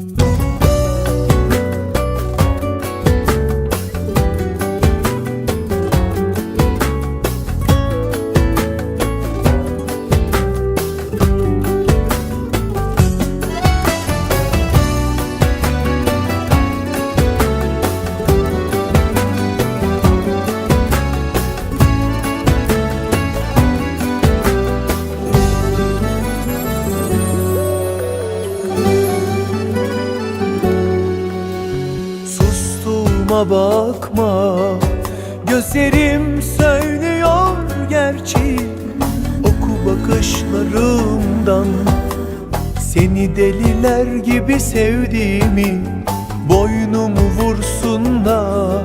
Música Sustuğuma bakma. Gözlerim söylüyor gerçeği Oku bakışlarımdan. Seni deliler gibi sevdiğimi Boynumu vursunlar.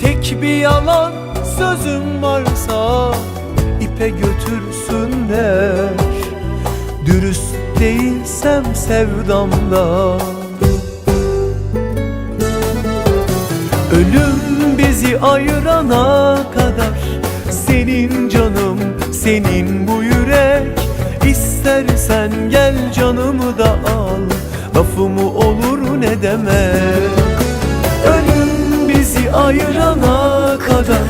Tek bir yalan sözüm varsa ipe götürsünler. Dürüst değilsem sevdamda Ölüm bizi ayırana kadar Senin canım, senin bu yürek. İstersen gel canımı da al Lafımı olur ne demek? Ölüm bizi ayırana kadar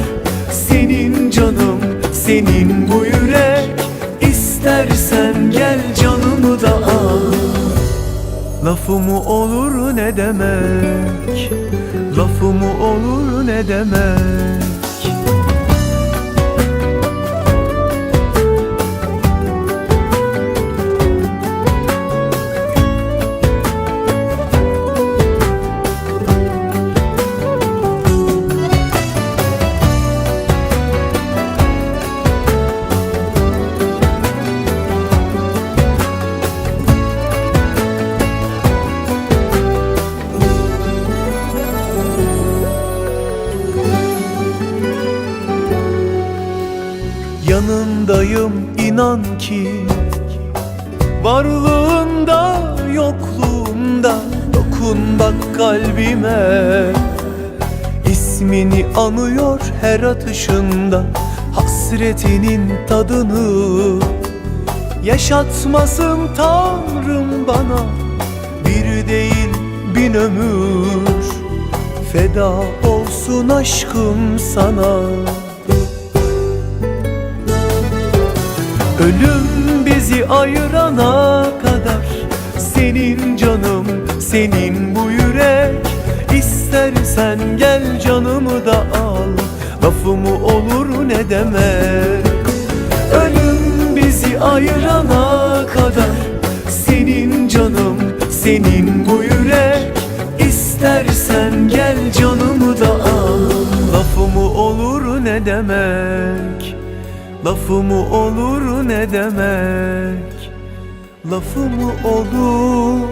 Senin canım, senin bu yürek Lafımı olur ne demek? Lafımı olur ne demek Yanındayım inan ki Varlığında yokluğunda Dokun bak kalbime. İsmini anıyor her atışında Hasretinin tadını Yaşatmasın Tanrım bana. Bir değil bin ömür Feda olsun aşkım sana Ölüm bizi ayırana kadar Senin canım, senin bu yürek. İstersen gel canımı da al Lafımı olur ne demek? Ölüm bizi ayırana kadar Senin canım, senin bu yürek. İstersen gel canımı da al Lafımı olur ne demek Lafımı olur ne demek? Lafımı olur